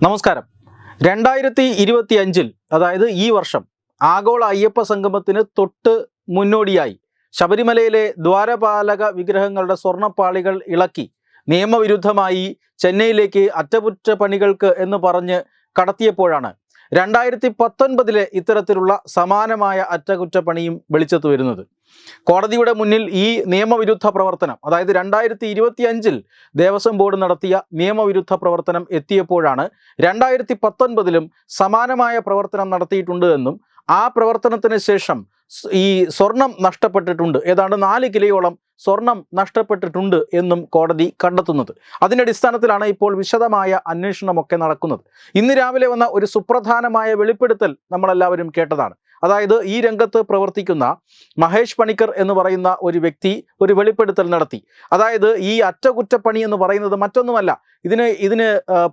നമസ്കാരം. രണ്ടായിരത്തി ഇരുപത്തി അഞ്ചിൽ അതായത് ഈ വർഷം ആഗോള അയ്യപ്പ സംഗമത്തിന് തൊട്ട് മുന്നോടിയായി ശബരിമലയിലെ ദ്വാരപാലക വിഗ്രഹങ്ങളുടെ സ്വർണപ്പാളികൾ ഇളക്കി നിയമവിരുദ്ധമായി ചെന്നൈയിലേക്ക് അറ്റകുറ്റപ്പണികൾക്ക് എന്ന് പറഞ്ഞ് കടത്തിയപ്പോഴാണ് രണ്ടായിരത്തി പത്തൊൻപതിലെ ഇത്തരത്തിലുള്ള സമാനമായ അറ്റകുറ്റപ്പണിയും വെളിച്ചത്ത് വരുന്നത്. കോടതിയുടെ മുന്നിൽ ഈ നിയമവിരുദ്ധ പ്രവർത്തനം അതായത് രണ്ടായിരത്തി ഇരുപത്തി അഞ്ചിൽ ദേവസ്വം ബോർഡ് നടത്തിയ നിയമവിരുദ്ധ പ്രവർത്തനം എത്തിയപ്പോഴാണ് രണ്ടായിരത്തി പത്തൊൻപതിലും സമാനമായ പ്രവർത്തനം നടത്തിയിട്ടുണ്ട് എന്നും ആ പ്രവർത്തനത്തിന് ശേഷം ഈ സ്വർണം നഷ്ടപ്പെട്ടിട്ടുണ്ട്. ഏതാണ്ട് നാല് കിലോയോളം സ്വർണം നഷ്ടപ്പെട്ടിട്ടുണ്ട് എന്നും കോടതി കണ്ടെത്തുന്നത്. അതിന്റെ അടിസ്ഥാനത്തിലാണ് ഇപ്പോൾ വിശദമായ അന്വേഷണമൊക്കെ നടക്കുന്നത്. ഇന്ന് രാവിലെ വന്ന ഒരു സുപ്രധാനമായ വെളിപ്പെടുത്തൽ നമ്മളെല്ലാവരും കേട്ടതാണ്. അതായത് ഈ രംഗത്ത് പ്രവർത്തിക്കുന്ന മഹേഷ് പണിക്കർ എന്ന് പറയുന്ന ഒരു വ്യക്തി ഒരു വെളിപ്പെടുത്തൽ നടത്തി. അതായത് ഈ അറ്റകുറ്റപ്പണി എന്ന് പറയുന്നത് മറ്റൊന്നുമല്ല ഇതിന് ഇതിന്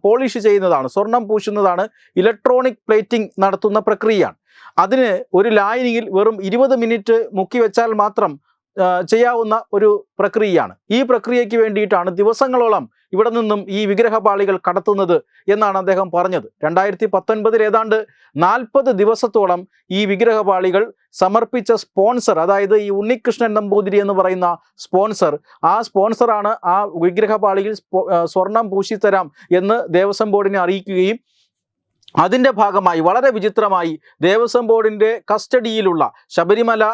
പോളിഷ് ചെയ്യുന്നതാണ് സ്വർണം പൂശുന്നതാണ് ഇലക്ട്രോണിക് പ്ലേറ്റിംഗ് നടത്തുന്ന പ്രക്രിയയാണ്. അതിന് ഒരു ലായനിയിൽ വെറും ഇരുപത് മിനിറ്റ് മുക്കി വെച്ചാൽ മാത്രം ചെയ്യാവുന്ന ഒരു പ്രക്രിയയാണ്. ഈ പ്രക്രിയയ്ക്ക് വേണ്ടിയിട്ടാണ് ദിവസങ്ങളോളം ഇവിടെ നിന്നും ഈ വിഗ്രഹപാളികൾ കടത്തുന്നത് എന്നാണ് അദ്ദേഹം പറഞ്ഞത്. രണ്ടായിരത്തി പത്തൊൻപതിൽ ഏതാണ്ട് നാൽപ്പത് ദിവസത്തോളം ഈ വിഗ്രഹപാളികൾ സമർപ്പിച്ച സ്പോൺസർ അതായത് ഈ ഉണ്ണികൃഷ്ണൻ നമ്പൂതിരി എന്ന് പറയുന്ന സ്പോൺസർ ആ സ്പോൺസറാണ് ആ വിഗ്രഹപാളിയിൽ സ്വർണം പൂശിത്തരാം എന്ന് ദേവസ്വം ബോർഡിനെ അറിയിക്കുകയും അതിന്റെ ഭാഗമായി വളരെ വിചിത്രമായി ദേവസ്വം ബോർഡിന്റെ കസ്റ്റഡിയിലുള്ള ശബരിമല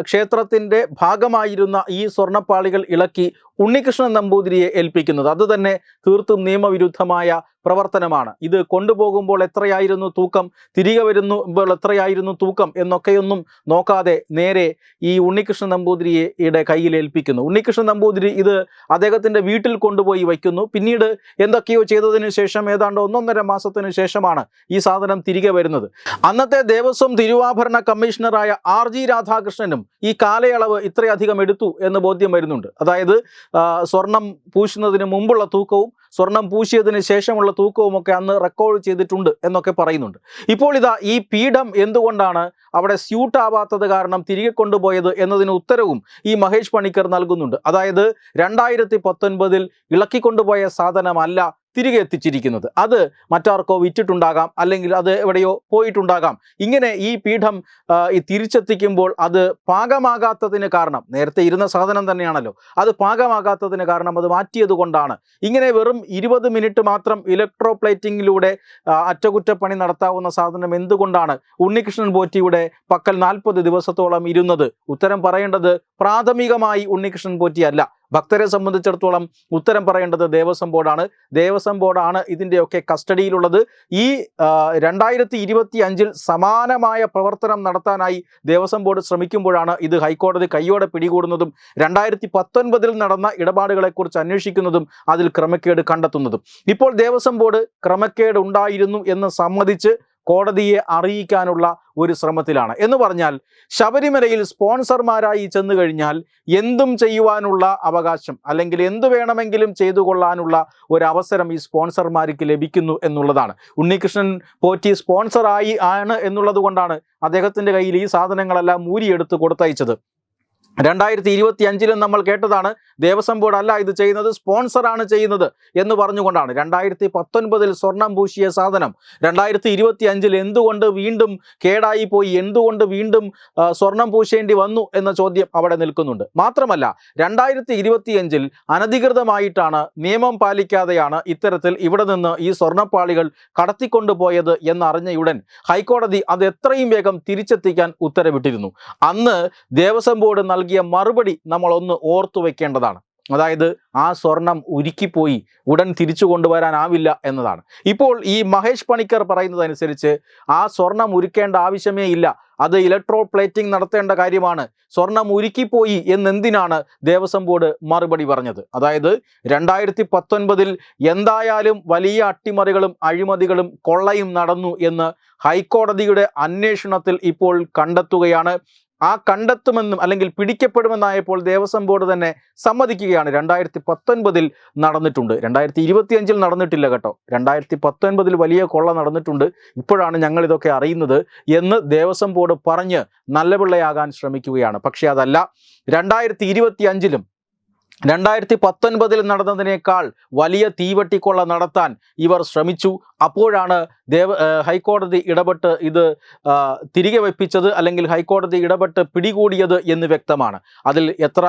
ക്ഷേത്രത്തിന്റെ ഭാഗമായിരുന്ന ഈ സ്വർണപ്പാളികൾ ഇളക്കി ഉണ്ണികൃഷ്ണൻ നമ്പൂതിരിയെ ഏൽപ്പിക്കുന്നത്. അത് തന്നെ തീർത്തും നിയമവിരുദ്ധമായ പ്രവർത്തനമാണ്. ഇത് കൊണ്ടുപോകുമ്പോൾ എത്രയായിരുന്നു തൂക്കം? തിരികെ വരുമ്പോൾ എത്രയായിരുന്നു തൂക്കം? എന്നൊക്കെയൊന്നും നോക്കാതെ നേരെ ഈ ഉണ്ണികൃഷ്ണൻ നമ്പൂതിരിയുടെ കയ്യിൽ ഏൽപ്പിക്കുന്നു. ഉണ്ണികൃഷ്ണൻ നമ്പൂതിരി ഇത് അദ്ദേഹത്തിന്റെ വീട്ടിൽ കൊണ്ടുപോയി വയ്ക്കുന്നു. പിന്നീട് എന്തൊക്കെയോ ചെയ്തതിന് ശേഷം ഏതാണ്ട് ഒന്നൊന്നര മാസത്തിന് ശേഷമാണ് ഈ സാധനം തിരികെ വരുന്നത്. അന്നത്തെ ദേവസ്വം തിരുവാഭരണ കമ്മീഷണറായ ആർ ജി രാധാകൃഷ്ണനും ഈ കാലയളവ് ഇത്രയധികം എടുത്തു എന്ന് ബോധ്യം വരുന്നുണ്ട്. അതായത് സ്വർണം പൂശുന്നതിന് മുമ്പുള്ള തൂക്കവും സ്വർണം പൂശിയതിന് ശേഷമുള്ള തൂക്കവുമൊക്കെ അന്ന് റെക്കോർഡ് ചെയ്തിട്ടുണ്ട് എന്നൊക്കെ പറയുന്നുണ്ട്. ഇപ്പോൾ ഇതാ ഈ പീഠം എന്തുകൊണ്ടാണ് അവിടെ സ്യൂട്ട് ആവാത്തത് കാരണം തിരികെ കൊണ്ടുപോയത് എന്നതിന് ഉത്തരവും ഈ മഹേഷ് പണിക്കർ നൽകുന്നുണ്ട്. അതായത് രണ്ടായിരത്തി പത്തൊൻപതിൽ ഇളക്കിക്കൊണ്ടുപോയ സാധനമല്ല തിരികെ എത്തിച്ചിരിക്കുന്നത്. അത് മറ്റാർക്കോ വിറ്റിട്ടുണ്ടാകാം അല്ലെങ്കിൽ അത് എവിടെയോ പോയിട്ടുണ്ടാകാം. ഇങ്ങനെ ഈ പീഠം ഈ തിരിച്ചെത്തിക്കുമ്പോൾ അത് പാകമാകാത്തതിന് കാരണം നേരത്തെ ഇരുന്ന സാധനം തന്നെയാണല്ലോ. അത് പാകമാകാത്തതിന് കാരണം അത് മാറ്റിയത് കൊണ്ടാണ്. ഇങ്ങനെ വെറും ഇരുപത് മിനിറ്റ് മാത്രം ഇലക്ട്രോപ്ലേറ്റിംഗിലൂടെ അറ്റകുറ്റപ്പണി നടത്താവുന്ന സാധനം എന്തുകൊണ്ടാണ് ഉണ്ണികൃഷ്ണൻ പോറ്റിയുടെ പക്കൽ നാൽപ്പത് ദിവസത്തോളം ഇരുന്നത്? ഉത്തരം പറയേണ്ടത് പ്രാഥമികമായി ഉണ്ണികൃഷ്ണൻ പോറ്റിയല്ല. ഭക്തരെ സംബന്ധിച്ചിടത്തോളം ഉത്തരം പറയേണ്ടത് ദേവസ്വം ബോർഡാണ്. ദേവസ്വം ബോർഡാണ് ഇതിന്റെയൊക്കെ കസ്റ്റഡിയിലുള്ളത്. ഈ രണ്ടായിരത്തി ഇരുപത്തി അഞ്ചിൽ സമാനമായ പ്രവർത്തനം നടത്താനായി ദേവസ്വം ബോർഡ് ശ്രമിക്കുമ്പോഴാണ് ഇത് ഹൈക്കോടതി കൈയോടെ പിടികൂടുന്നതും രണ്ടായിരത്തി പത്തൊൻപതിൽ നടന്ന ഇടപാടുകളെക്കുറിച്ച് അന്വേഷിക്കുന്നതും അതിൽ ക്രമക്കേട് കണ്ടെത്തുന്നതും. ഇപ്പോൾ ദേവസ്വം ബോർഡ് ക്രമക്കേട് ഉണ്ടായിരുന്നു എന്ന് സമ്മതിച്ച് കോടതിയെ അറിയിക്കാനുള്ള ഒരു ശ്രമത്തിലാണ്. എന്ന് പറഞ്ഞാൽ ശബരിമലയിൽ സ്പോൺസർമാരായി ചെന്നു കഴിഞ്ഞാൽ എന്തും ചെയ്യുവാനുള്ള അവകാശം അല്ലെങ്കിൽ എന്തു വേണമെങ്കിലും ചെയ്തു കൊള്ളാനുള്ള ഒരവസരം ഈ സ്പോൺസർമാർക്ക് ലഭിക്കുന്നു എന്നുള്ളതാണ്. ഉണ്ണികൃഷ്ണൻ പോറ്റി സ്പോൺസറായി ആണ് എന്നുള്ളത് കൊണ്ടാണ് അദ്ദേഹത്തിന്റെ കയ്യിൽ ഈ സാധനങ്ങളെല്ലാം മൂരിയെടുത്ത് കൊടുത്തയച്ചത്. രണ്ടായിരത്തി ഇരുപത്തി അഞ്ചിലും നമ്മൾ കേട്ടതാണ് ദേവസ്വം ബോർഡ് അല്ല ഇത് ചെയ്യുന്നത് സ്പോൺസറാണ് ചെയ്യുന്നത് എന്ന് പറഞ്ഞുകൊണ്ടാണ്. രണ്ടായിരത്തി പത്തൊൻപതിൽ സ്വർണം പൂശിയ സാധനം. രണ്ടായിരത്തി ഇരുപത്തി അഞ്ചിൽ എന്തുകൊണ്ട് വീണ്ടും കേടായി പോയി? എന്തുകൊണ്ട് വീണ്ടും സ്വർണം പൂശേണ്ടി വന്നു എന്ന ചോദ്യം അവിടെ നിൽക്കുന്നുണ്ട്. മാത്രമല്ല രണ്ടായിരത്തി ഇരുപത്തിയഞ്ചിൽ അനധികൃതമായിട്ടാണ് നിയമം പാലിക്കാതെയാണ് ഇത്തരത്തിൽ ഇവിടെ നിന്ന് ഈ സ്വർണപ്പാളികൾ കടത്തിക്കൊണ്ടുപോയത് എന്നറിഞ്ഞയുടൻ ഹൈക്കോടതി അത് എത്രയും വേഗം തിരിച്ചെത്തിക്കാൻ ഉത്തരവിട്ടിരുന്നു. അന്ന് ദേവസ്വം ബോർഡ് നൽകിയ മറുപടി നമ്മൾ ഒന്ന് ഓർത്തു വെക്കേണ്ടതാണ്. അതായത് ആ സ്വർണം ഉരുക്കിപ്പോയി ഉടൻ തിരിച്ചു കൊണ്ടുവരാനാവില്ല എന്നതാണ്. ഇപ്പോൾ ഈ മഹേഷ് പണിക്കർ പറയുന്നതനുസരിച്ച് ആ സ്വർണം ഉരുക്കേണ്ട ആവശ്യമേ ഇല്ല. അത് ഇലക്ട്രോ പ്ലേറ്റിംഗ് നടത്തേണ്ട കാര്യമാണ്. സ്വർണം ഉരുക്കിപ്പോയി എന്നെന്തിനാണ് ദേവസ്വം ബോർഡ് മറുപടി പറഞ്ഞത്? അതായത് രണ്ടായിരത്തി പത്തൊൻപതിൽ എന്തായാലും വലിയ അട്ടിമറികളും അഴിമതികളും കൊള്ളയും നടന്നു എന്ന് ഹൈക്കോടതിയുടെ അന്വേഷണത്തിൽ ഇപ്പോൾ കണ്ടെത്തുകയാണ്. ആ കണ്ടെത്തുമെന്നും അല്ലെങ്കിൽ പിടിക്കപ്പെടുമെന്നായപ്പോൾ ദേവസ്വം ബോർഡ് തന്നെ സമ്മതിക്കുകയാണ്. രണ്ടായിരത്തി പത്തൊൻപതിൽ നടന്നിട്ടുണ്ട്. രണ്ടായിരത്തി ഇരുപത്തിയഞ്ചിൽ നടന്നിട്ടില്ല കേട്ടോ. രണ്ടായിരത്തി പത്തൊൻപതിൽ വലിയ കൊള്ള നടന്നിട്ടുണ്ട്. ഇപ്പോഴാണ് ഞങ്ങൾ ഇതൊക്കെ അറിയുന്നത് എന്ന് ദേവസ്വം ബോർഡ് പറഞ്ഞ് നല്ല പിള്ളയാകാൻ ശ്രമിക്കുകയാണ്. പക്ഷേ അതല്ല രണ്ടായിരത്തി ഇരുപത്തി അഞ്ചിലും രണ്ടായിരത്തി പത്തൊൻപതിൽ നടന്നതിനേക്കാൾ വലിയ തീവട്ടിക്കൊള്ള നടത്താൻ ഇവർ ശ്രമിച്ചു. അപ്പോഴാണ് ദേവ ഹൈക്കോടതി ഇടപെട്ട് ഇത് തിരികെ വെപ്പിച്ചത് അല്ലെങ്കിൽ ഹൈക്കോടതി ഇടപെട്ട് പിടികൂടിയത് എന്ന് വ്യക്തമാണ്. അതിൽ എത്ര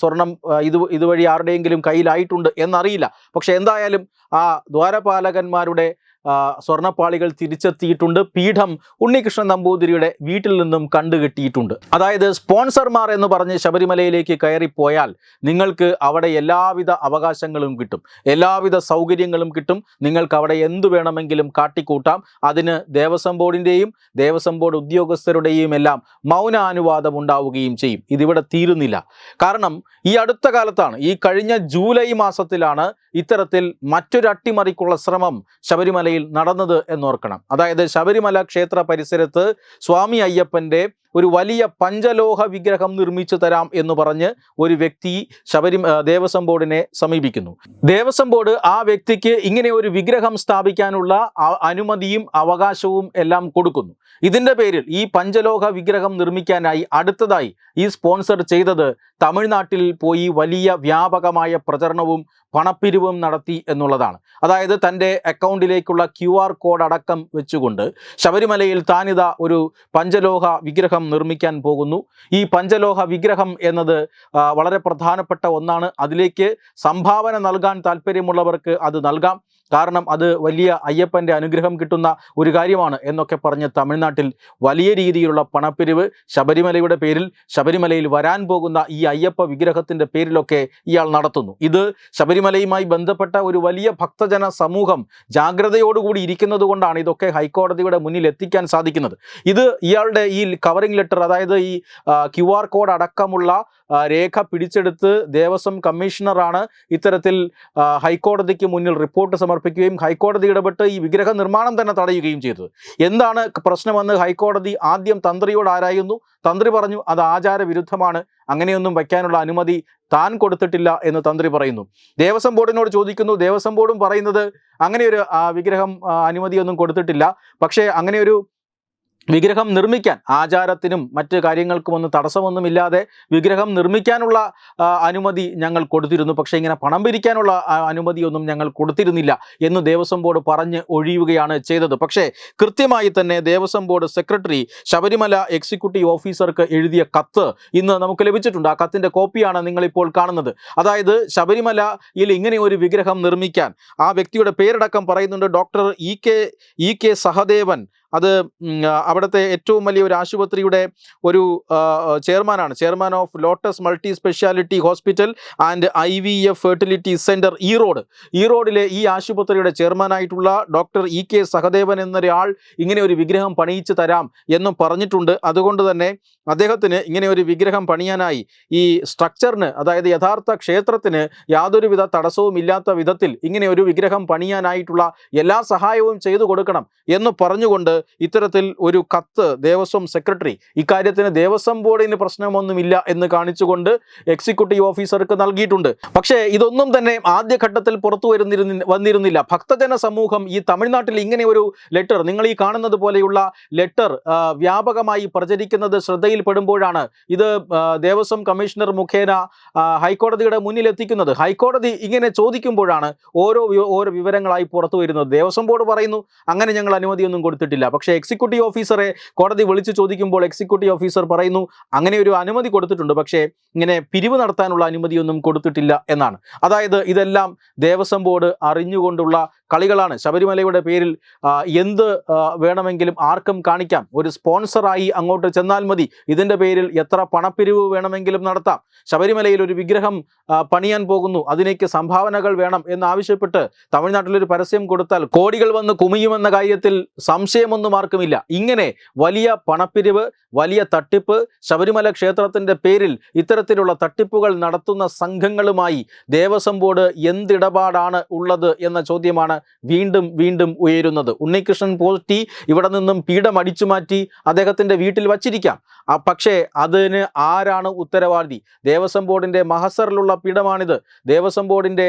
സ്വർണം ഇത് ഇതുവഴി ആരുടെയെങ്കിലും കയ്യിലായിട്ടുണ്ട് എന്നറിയില്ല. പക്ഷെ എന്തായാലും ആ ദ്വാരപാലകന്മാരുടെ സ്വർണപ്പാളികൾ തിരിച്ചെത്തിയിട്ടുണ്ട്. പീഠം ഉണ്ണികൃഷ്ണൻ നമ്പൂതിരിയുടെ വീട്ടിൽ നിന്നും കണ്ടുകെട്ടിയിട്ടുണ്ട്. അതായത് സ്പോൺസർമാർ എന്ന് പറഞ്ഞ് ശബരിമലയിലേക്ക് കയറിപ്പോയാൽ നിങ്ങൾക്ക് അവിടെ എല്ലാവിധ അവകാശങ്ങളും കിട്ടും. എല്ലാവിധ സൗകര്യങ്ങളും കിട്ടും. നിങ്ങൾക്ക് അവിടെ എന്തു വേണമെങ്കിലും കാട്ടിക്കൂട്ടാം. അതിന് ദേവസ്വം ബോർഡിന്റെയും ദേവസ്വം ബോർഡ് ഉദ്യോഗസ്ഥരുടെയും എല്ലാം മൗനാനുവാദം ഉണ്ടാവുകയും ചെയ്യും. ഇതിവിടെ തീരുന്നില്ല. കാരണം ഈ അടുത്ത കാലത്താണ് ഈ കഴിഞ്ഞ ജൂലൈ മാസത്തിലാണ് ഇത്തരത്തിൽ മറ്റൊരു അട്ടിമറിക്കുള്ള ശ്രമം ശബരിമലയിൽ നടന്നത് എന്നോർക്കണം. അതായത് ശബരിമല ക്ഷേത്ര പരിസരത്ത് സ്വാമി അയ്യപ്പന്റെ ഒരു വലിയ പഞ്ചലോഹ വിഗ്രഹം നിർമ്മിച്ചു തരാം എന്ന് പറഞ്ഞ് ഒരു വ്യക്തി ശബരി ദേവസ്വം ബോർഡിനെ സമീപിക്കുന്നു. ദേവസ്വം ബോർഡ് ആ വ്യക്തിക്ക് ഇങ്ങനെ ഒരു വിഗ്രഹം സ്ഥാപിക്കാനുള്ള അനുമതിയും അവകാശവും എല്ലാം കൊടുക്കുന്നു. ഇതിന്റെ പേരിൽ ഈ പഞ്ചലോഹ വിഗ്രഹം നിർമ്മിക്കാനായി അടുത്തതായി ഈ സ്പോൺസർ ചെയ്തത് തമിഴ്നാട്ടിൽ പോയി വലിയ വ്യാപകമായ പ്രചരണവും പണപ്പിരിവും നടത്തി എന്നുള്ളതാണ്. അതായത് തന്റെ അക്കൗണ്ടിലേക്കുള്ള ക്യു ആർ കോഡ് അടക്കം വെച്ചുകൊണ്ട് ശബരിമലയിൽ താനിത ഒരു പഞ്ചലോഹ വിഗ്രഹം നിർമ്മിക്കാൻ പോകുന്നു. ഈ പഞ്ചലോഹ വിഗ്രഹം എന്നത് വളരെ പ്രധാനപ്പെട്ട ഒന്നാണ്. അതിലേക്ക് സംഭാവന നൽകാൻ താല്പര്യമുള്ളവർക്ക് അത് നൽകാം. കാരണം അത് വലിയ അയ്യപ്പന്റെ അനുഗ്രഹം കിട്ടുന്ന ഒരു കാര്യമാണ് എന്നൊക്കെ പറഞ്ഞ് തമിഴ്നാട്ടിൽ വലിയ രീതിയിലുള്ള പണപ്പിരിവ് ശബരിമലയുടെ പേരിൽ ശബരിമലയിൽ വരാൻ പോകുന്ന ഈ അയ്യപ്പ വിഗ്രഹത്തിന്റെ പേരിലൊക്കെ ഇയാൾ നടത്തുന്നു. ഇത് ശബരിമലയുമായി ബന്ധപ്പെട്ട ഒരു വലിയ ഭക്തജന സമൂഹം ജാഗ്രതയോടുകൂടി ഇരിക്കുന്നത് കൊണ്ടാണ് ഇതൊക്കെ ഹൈക്കോടതിയുടെ മുന്നിൽ എത്തിക്കാൻ സാധിക്കുന്നത്. ഇത് ഇയാളുടെ ഈ കവറിംഗ് ലെറ്റർ അതായത് ഈ ക്യു ആർ കോഡ് അടക്കമുള്ള രേഖ പിടിച്ചെടുത്ത് ദേവസ്വം കമ്മീഷണറാണ് ഇത്തരത്തിൽ ഹൈക്കോടതിക്ക് മുന്നിൽ റിപ്പോർട്ട് സമർപ്പിക്കുകയും ഹൈക്കോടതി ഇടപെട്ട് ഈ വിഗ്രഹ നിർമ്മാണം തന്നെ തടയുകയും ചെയ്തത്. എന്താണ് പ്രശ്നമെന്ന് ഹൈക്കോടതി ആദ്യം തന്ത്രിയോട് ആരായുന്നു? തന്ത്രി പറഞ്ഞു അത് ആചാരവിരുദ്ധമാണ്. അങ്ങനെയൊന്നും വയ്ക്കാനുള്ള അനുമതി താൻ കൊടുത്തിട്ടില്ല എന്ന് തന്ത്രി പറയുന്നു. ദേവസ്വം ബോർഡിനോട് ചോദിക്കുന്നു. ദേവസ്വം ബോർഡും പറയുന്നത് അങ്ങനെ ഒരു വിഗ്രഹം അനുമതിയൊന്നും കൊടുത്തിട്ടില്ല. പക്ഷേ അങ്ങനെ ഒരു വിഗ്രഹം നിർമ്മിക്കാൻ ആചാരത്തിനും മറ്റ് കാര്യങ്ങൾക്കുമൊന്നും തടസ്സമൊന്നുമില്ലാതെ വിഗ്രഹം നിർമ്മിക്കാനുള്ള അനുമതി ഞങ്ങൾ കൊടുത്തിരുന്നു. പക്ഷേ ഇങ്ങനെ പണം പിരിക്കാനുള്ള അനുമതിയൊന്നും ഞങ്ങൾ കൊടുത്തിരുന്നില്ല എന്ന് ദേവസ്വം ബോർഡ് പറഞ്ഞ് ഒഴിയുകയാണ് ചെയ്തത്. പക്ഷേ കൃത്യമായി തന്നെ Devaswom board secretary Sabarimala executive ഓഫീസർക്ക് എഴുതിയ കത്ത് ഇന്ന് നമുക്ക് ലഭിച്ചിട്ടുണ്ട്. ആ കത്തിന്റെ കോപ്പിയാണ് നിങ്ങളിപ്പോൾ കാണുന്നത്. അതായത് ശബരിമലയിൽ ഇങ്ങനെ ഒരു വിഗ്രഹം നിർമ്മിക്കാൻ ആ വ്യക്തിയുടെ പേരടക്കം പറയുന്നുണ്ട്. Doctor E K E K Sahadevan അത് അവിടുത്തെ ഏറ്റവും വലിയ ഒരു ആശുപത്രിയുടെ ഒരു ചെയർമാനാണ്. Chairman of lotus multi specialty hospital and I V F fertility centre Erode. ഈറോഡിലെ ഈ ആശുപത്രിയുടെ ചെയർമാനായിട്ടുള്ള ഡോക്ടർ ഇ കെ സഹദേവൻ എന്നൊരാൾ ഇങ്ങനെ ഒരു വിഗ്രഹം പണിയിച്ചു തരാം എന്നും പറഞ്ഞിട്ടുണ്ട്. അതുകൊണ്ട് തന്നെ അദ്ദേഹത്തിന് ഇങ്ങനെ ഒരു വിഗ്രഹം പണിയാനായി ഈ സ്ട്രക്ചറിന് അതായത് യഥാർത്ഥ ക്ഷേത്രത്തിന് യാതൊരുവിധ തടസ്സവും ഇല്ലാത്ത വിധത്തിൽ ഇങ്ങനെ ഒരു വിഗ്രഹം പണിയാനായിട്ടുള്ള എല്ലാ സഹായവും ചെയ്തു കൊടുക്കണം എന്ന് പറഞ്ഞുകൊണ്ട് ഇത്തരത്തിൽ ഒരു കത്ത് ദേവസ്വം സെക്രട്ടറി ഇക്കാര്യത്തിന് ദേവസ്വം ബോർഡിന് പ്രശ്നമൊന്നുമില്ല എന്ന് കാണിച്ചുകൊണ്ട് എക്സിക്യൂട്ടീവ് ഓഫീസർക്ക് നൽകിയിട്ടുണ്ട്. പക്ഷേ ഇതൊന്നും തന്നെ ആദ്യഘട്ടത്തിൽ പുറത്തു വരുന്നിരുന്ന വന്നിരുന്നില്ല. ഭക്തജന സമൂഹം ഈ തമിഴ്നാട്ടിൽ ഇങ്ങനെ ഒരു ലെറ്റർ നിങ്ങൾ ഈ കാണുന്നത് പോലെയുള്ള ലെറ്റർ വ്യാപകമായി പ്രചരിക്കുന്നത് ശ്രദ്ധയിൽപ്പെടുമ്പോഴാണ് ഇത് ദേവസ്വം കമ്മീഷണർ മുഖേന ഹൈക്കോടതിയുടെ മുന്നിൽ എത്തിക്കുന്നത്. ഹൈക്കോടതി ഇങ്ങനെ ചോദിക്കുമ്പോഴാണ് ഓരോ ഓരോ വിവരങ്ങളായി പുറത്തു വരുന്നത്. ദേവസ്വം ബോർഡ് പറയുന്നു അങ്ങനെ ഞങ്ങൾ അനുമതിയൊന്നും കൊടുത്തിട്ടില്ല. പക്ഷേ എക്സിക്യൂട്ടീവ് ഓഫീസറെ കോടതി വിളിച്ചു ചോദിക്കുമ്പോൾ എക്സിക്യൂട്ടീവ് ഓഫീസർ പറയുന്നു അങ്ങനെ ഒരു അനുമതി കൊടുത്തിട്ടുണ്ട് പക്ഷേ ഇങ്ങനെ പിരിവ് നടത്താനുള്ള അനുമതിയൊന്നും കൊടുത്തിട്ടില്ല എന്നാണ്. അതായത് ഇതെല്ലാം ദേവസ്വം ബോർഡ് അറിഞ്ഞുകൊണ്ടുള്ള കളികളാണ്. ശബരിമലയുടെ പേരിൽ എന്ത് വേണമെങ്കിലും ആർക്കും കാണിക്കാം. ഒരു സ്പോൺസറായി അങ്ങോട്ട് ചെന്നാൽ മതി. ഇതിന്റെ പേരിൽ എത്ര പണപ്പിരിവ് വേണമെങ്കിലും നടത്താം. ശബരിമലയിൽ ഒരു വിഗ്രഹം പണിയാൻ പോകുന്നു. അതിലേക്ക് സംഭാവനകൾ വേണം എന്നാവശ്യപ്പെട്ട് തമിഴ്നാട്ടിലൊരു പരസ്യം കൊടുത്താൽ കോടികൾ വന്ന് കുമിയുമെന്ന കാര്യത്തിൽ സംശയമൊന്നും ആർക്കുമില്ല. ഇങ്ങനെ വലിയ പണപ്പിരിവ് വലിയ തട്ടിപ്പ് ശബരിമല ക്ഷേത്രത്തിന്റെ പേരിൽ ഇത്തരത്തിലുള്ള തട്ടിപ്പുകൾ നടത്തുന്ന സംഘങ്ങളുമായി ദേവസ്വം ബോർഡ് എന്തിടപാടാണ് ഉള്ളത് എന്ന ചോദ്യമാണ് വീണ്ടും വീണ്ടും ഉയരുന്നത്. ഉണ്ണികൃഷ്ണൻ പോറ്റി ഇവിടെ നിന്നും പീഠം അടിച്ചു മാറ്റി അദ്ദേഹത്തിന്റെ വീട്ടിൽ വച്ചിരിക്കാം. പക്ഷേ അതിന് ആരാണ് ഉത്തരവാദി? ദേവസ്വം ബോർഡിന്റെ മഹസറിലുള്ള പീഠമാണിത്. ദേവസ്വം ബോർഡിന്റെ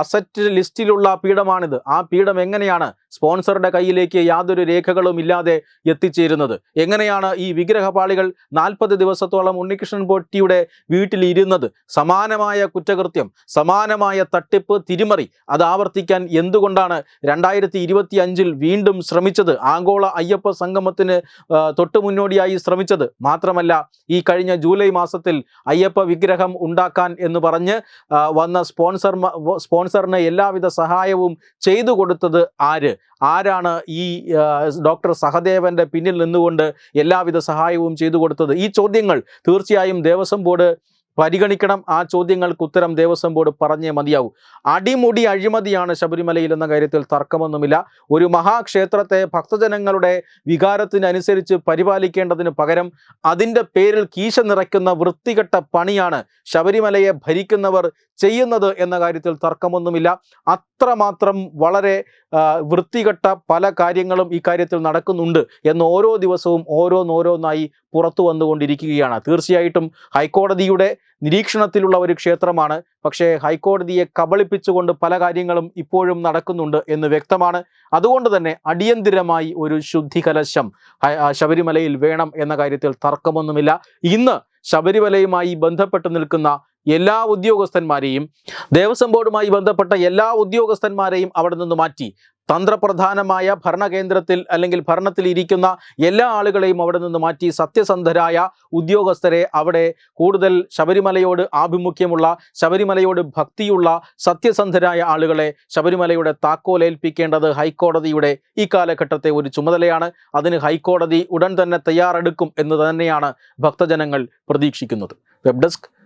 അസറ്റ് ലിസ്റ്റിലുള്ള പീഠമാണിത്. ആ പീഠം എങ്ങനെയാണ് സ്പോൺസറുടെ കയ്യിലേക്ക് യാതൊരു രേഖകളും ഇല്ലാതെ എത്തിച്ചേരുന്നത്. എങ്ങനെയാണ് ഈ വിഗ്രഹപാളികൾ നാൽപ്പത് ദിവസത്തോളം ഉണ്ണികൃഷ്ണൻ പൊട്ടിയുടെ വീട്ടിലിരുന്നത് സമാനമായ കുറ്റകൃത്യം സമാനമായ തട്ടിപ്പ് തിരിമറി അത് ആവർത്തിക്കാൻ എന്തുകൊണ്ടാണ് രണ്ടായിരത്തി ഇരുപത്തി അഞ്ചിൽ വീണ്ടും ശ്രമിച്ചത്? ആഗോള അയ്യപ്പ സംഗമത്തിന് തൊട്ടു മുന്നോടിയായി ശ്രമിച്ചത്. മാത്രമല്ല ഈ കഴിഞ്ഞ ജൂലൈ മാസത്തിൽ അയ്യപ്പ വിഗ്രഹം ഉണ്ടാക്കാൻ എന്ന് പറഞ്ഞ് വന്ന സ്പോൺസർ സ്പോൺസറിന് എല്ലാവിധ സഹായവും ചെയ്തു കൊടുത്തത് ആര്? ആരാണ് ഈ ഡോക്ടർ സഹദേവന്റെ പിന്നിൽ നിന്നുകൊണ്ട് എല്ലാവിധ സഹായവും ചെയ്തു കൊടുത്തത്? ഈ ചോദ്യങ്ങൾ തീർച്ചയായും ദേവസ്വം ബോർഡ് പരിഗണിക്കണം. ആ ചോദ്യങ്ങൾക്ക് ഉത്തരം ദേവസ്വം ബോർഡ് പറഞ്ഞേ മതിയാവൂ. അടിമുടി അഴിമതിയാണ് ശബരിമലയിൽ എന്ന കാര്യത്തിൽ തർക്കമൊന്നുമില്ല. ഒരു മഹാക്ഷേത്രത്തെ ഭക്തജനങ്ങളുടെ വികാരത്തിനനുസരിച്ച് പരിപാലിക്കേണ്ടതിന് പകരം അതിന്റെ പേരിൽ കീശ നിറയ്ക്കുന്ന വൃത്തികെട്ട പണിയാണ് ശബരിമലയെ ഭരിക്കുന്നവർ ചെയ്യുന്നത് എന്ന കാര്യത്തിൽ തർക്കമൊന്നുമില്ല. അത്രമാത്രം വളരെ വൃത്തികെട്ട പല കാര്യങ്ങളും ഈ കാര്യത്തിൽ നടക്കുന്നുണ്ട് എന്ന് ഓരോ ദിവസവും ഓരോന്നോരോന്നായി പുറത്തു വന്നുകൊണ്ടിരിക്കുകയാണ്. തീർച്ചയായിട്ടും ഹൈക്കോടതിയുടെ നിരീക്ഷണത്തിലുള്ള ഒരു ക്ഷേത്രമാണ്. പക്ഷേ ഹൈക്കോടതിയെ കബളിപ്പിച്ചുകൊണ്ട് പല കാര്യങ്ങളും ഇപ്പോഴും നടക്കുന്നുണ്ട് എന്ന് വ്യക്തമാണ്. അതുകൊണ്ട് തന്നെ അടിയന്തിരമായി ഒരു ശുദ്ധി കലശം ശബരിമലയിൽ വേണം എന്ന കാര്യത്തിൽ തർക്കമൊന്നുമില്ല. ഇന്ന് ശബരിമലയുമായി ബന്ധപ്പെട്ട് നിൽക്കുന്ന എല്ലാ ഉദ്യോഗസ്ഥന്മാരെയും ദേവസ്വം ബോർഡുമായി ബന്ധപ്പെട്ട എല്ലാ ഉദ്യോഗസ്ഥന്മാരെയും അവിടെ നിന്ന് മാറ്റി. തന്ത്രപ്രധാനമായ ഭരണകേന്ദ്രത്തിൽ അല്ലെങ്കിൽ ഭരണത്തിൽ ഇരിക്കുന്ന എല്ലാ ആളുകളെയും അവിടെ നിന്ന് മാറ്റി. സത്യസന്ധരായ ഉദ്യോഗസ്ഥരെ അവിടെ കൂടുതൽ ശബരിമലയോട് ആഭിമുഖ്യമുള്ള ശബരിമലയോട് ഭക്തിയുള്ള സത്യസന്ധരായ ആളുകളെ ശബരിമലയുടെ താക്കോലേൽപ്പിക്കേണ്ടത് ഹൈക്കോടതിയുടെ ഈ കാലഘട്ടത്തെ ഒരു ചുമതലയാണ്. അതിന് ഹൈക്കോടതി ഉടൻ തന്നെ തയ്യാറെടുക്കും എന്ന് തന്നെയാണ് ഭക്തജനങ്ങൾ പ്രതീക്ഷിക്കുന്നത്. Web desk